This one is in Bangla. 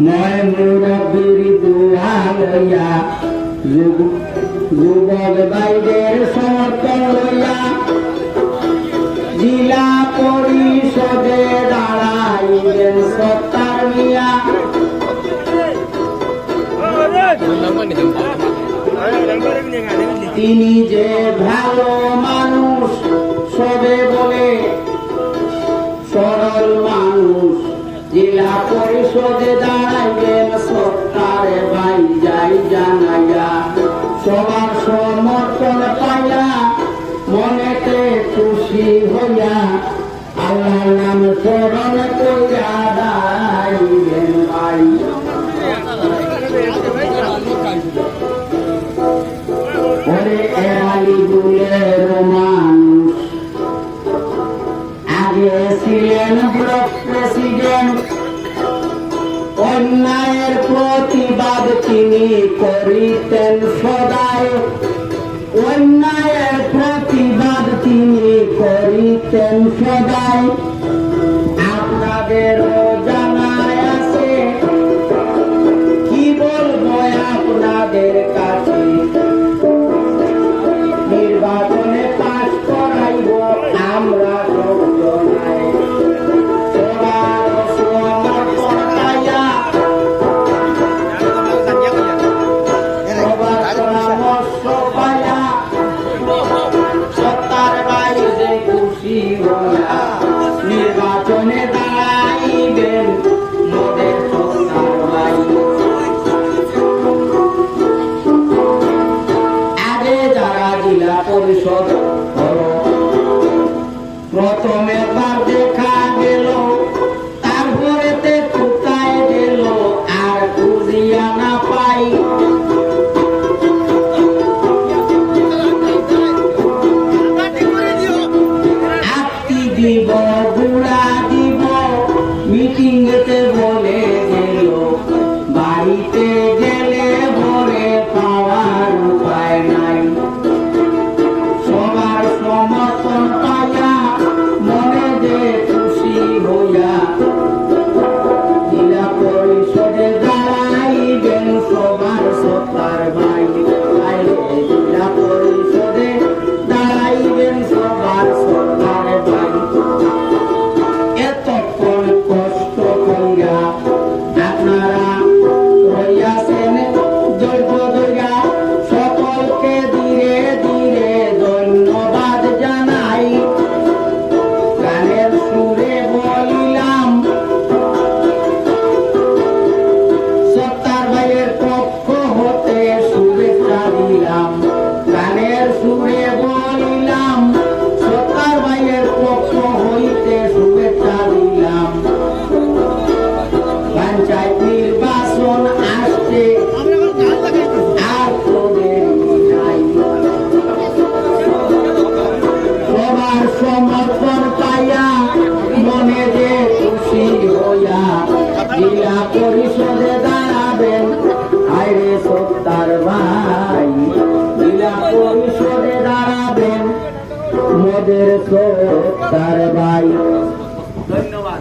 নয় মুরব্বীর যুগ যুবক বাইদের সমর্থন লইয়া জেলা পরিষদে তিনি যে ভালো মানুষ, সবে বলে সরল মানুষ। জেলা পরিষদে দাঁড়াইবেন সরকারে, ভাই যাই জানাইয়া। সবার সমর্থন পাইয়া মনেতে খুশি হইয়া আল্লাহ নাম স্মরণ কইয়া ওরে অন্যায়ের প্রতিবাদ তিনি করিতেন সদায় অন্যায়ের প্রতিবাদ তিনি করিতেন সদায় আপনাদেরও নির্বাচনে দাঁড়াইবেন মোদের আগে যারা জেলা পরিষদ প্রথমে Thank you. পঞ্চায়েত নির্বাচন আসছে। আর তো দেরি নাই। সবার সমর্থন পাইয়া মনে যে খুশি হইয়া জেলা পরিষদে দাঁড়াবেন। আইরে সত্তার ভাই, জেলা পরিষদে দাঁড়াবেন। ধন্যবাদ।